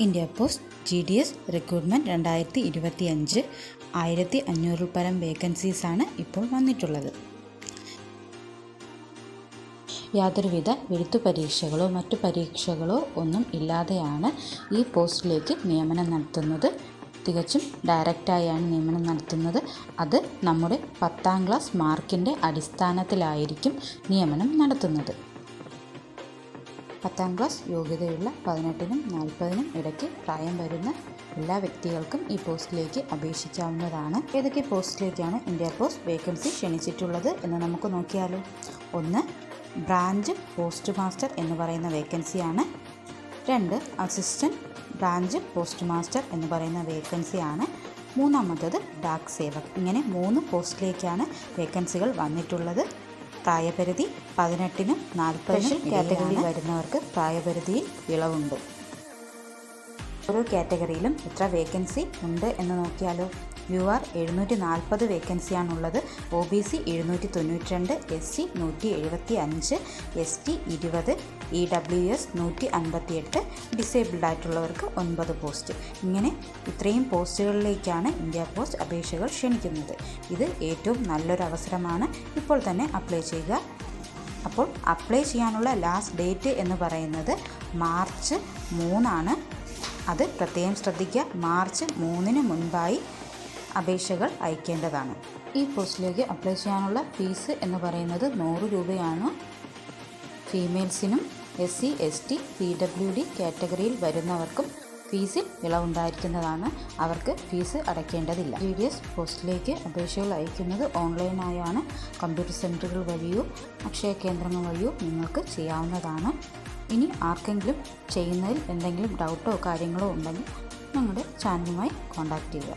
India post G D S recruitment രണ്ടായിരത്തി ഇരുപത്തി അഞ്ച് ആയിരത്തി അഞ്ഞൂറിൽ പരം വേക്കൻസീസാണ് ഇപ്പോൾ വന്നിട്ടുള്ളത്. യാതൊരുവിധ എഴുത്തു പരീക്ഷകളോ മറ്റു പരീക്ഷകളോ ഒന്നും ഇല്ലാതെയാണ് ഈ പോസ്റ്റിലേക്ക് നിയമനം നടത്തുന്നത്. തികച്ചും ഡയറക്റ്റായാണ് നിയമനം നടത്തുന്നത്. അത് നമ്മുടെ പത്താം ക്ലാസ് മാർക്കിന്റെ അടിസ്ഥാനത്തിലായിരിക്കും നിയമനം നടത്തുന്നത്. പത്താം ക്ലാസ് യോഗ്യതയുള്ള പതിനെട്ടിനും നാൽപ്പതിനും ഇടയ്ക്ക് പ്രായം വരുന്ന എല്ലാ വ്യക്തികൾക്കും ഈ പോസ്റ്റിലേക്ക് അപേക്ഷിക്കാവുന്നതാണ്. ഏതൊക്കെ പോസ്റ്റിലേക്കാണ് ഇന്ത്യ പോസ്റ്റ് വേക്കൻസി ക്ഷണിച്ചിട്ടുള്ളത് എന്ന് നമുക്ക് നോക്കിയാലോ? ഒന്ന് ബ്രാഞ്ച് പോസ്റ്റ് മാസ്റ്റർ എന്ന് പറയുന്ന വേക്കൻസിയാണ്. രണ്ട് അസിസ്റ്റന്റ് ബ്രാഞ്ച് പോസ്റ്റ് മാസ്റ്റർ എന്ന് പറയുന്ന വേക്കൻസിയാണ്. മൂന്നാമത്തത് ഡാക് സേവക്. ഇങ്ങനെ മൂന്ന് പോസ്റ്റിലേക്കാണ് വേക്കൻസികൾ വന്നിട്ടുള്ളത്. പ്രായപരിധി പതിനെട്ടിനും നാൽപ്പതിനും കാറ്റഗറിയിൽ വരുന്നവർക്ക് പ്രായപരിധിയിൽ ഇളവുണ്ട്. ഓരോ കാറ്റഗറിയിലും എത്ര വേക്കൻസി ഉണ്ട് എന്ന് നോക്കിയാലോ? യു ആർ എഴുന്നൂറ്റി നാൽപ്പത് വേക്കൻസിയാണുള്ളത്. ഒ ബി സി എഴുന്നൂറ്റി തൊണ്ണൂറ്റി രണ്ട് എസ് സി നൂറ്റി എഴുപത്തി അഞ്ച് എസ് ടി ഇരുപത് ഇ ഡബ്ല്യു എസ് നൂറ്റി അൻപത്തി എട്ട് ഡിസേബിൾഡ് ആയിട്ടുള്ളവർക്ക് ഒൻപത് പോസ്റ്റ്. ഇങ്ങനെ ഇത്രയും പോസ്റ്റുകളിലേക്കാണ് ഇന്ത്യ പോസ്റ്റ് അപേക്ഷകൾ ക്ഷണിക്കുന്നത്. ഇത് ഏറ്റവും നല്ലൊരു അവസരമാണ് ഇപ്പോൾ തന്നെ അപ്ലൈ ചെയ്യുക. അപ്പോൾ അപ്ലൈ ചെയ്യാനുള്ള ലാസ്റ്റ് ഡേറ്റ് എന്ന് പറയുന്നത് മാർച്ച് മൂന്നാണ്. അത് പ്രത്യേകം ശ്രദ്ധിക്കുക. മാർച്ച് മൂന്നിന് മുൻപായി അപേക്ഷകൾ അയക്കേണ്ടതാണ്. ഈ പോസ്റ്റിലേക്ക് അപ്ലൈ ചെയ്യാനുള്ള ഫീസ് എന്ന് പറയുന്നത് നൂറ് രൂപയാണ്. ഫീമെയിൽസിനും S C S T P W D കാറ്റഗറിയിൽ വരുന്നവർക്കും ഫീസിൽ ഇളവുണ്ടായിരിക്കുന്നതാണ് അവർക്ക് ഫീസ് അടയ്ക്കേണ്ടതില്ല. ജി ഡി എസ് പോസ്റ്റിലേക്ക് അപേക്ഷകൾ അയക്കുന്നത് ഓൺലൈനായാണ്. കമ്പ്യൂട്ടർ സെന്ററുകൾ വഴിയോ അക്ഷയ കേന്ദ്രങ്ങൾ വഴിയോ നിങ്ങൾക്ക് ചെയ്യാവുന്നതാണ്. ഇനി ആർക്കെങ്കിലും ചെയ്യുന്നതിൽ എന്തെങ്കിലും ഡൗട്ടോ കാര്യങ്ങളോ ഉണ്ടെങ്കിൽ ഞങ്ങളുടെ ചാനലുമായി കോൺടാക്റ്റ് ചെയ്യുക.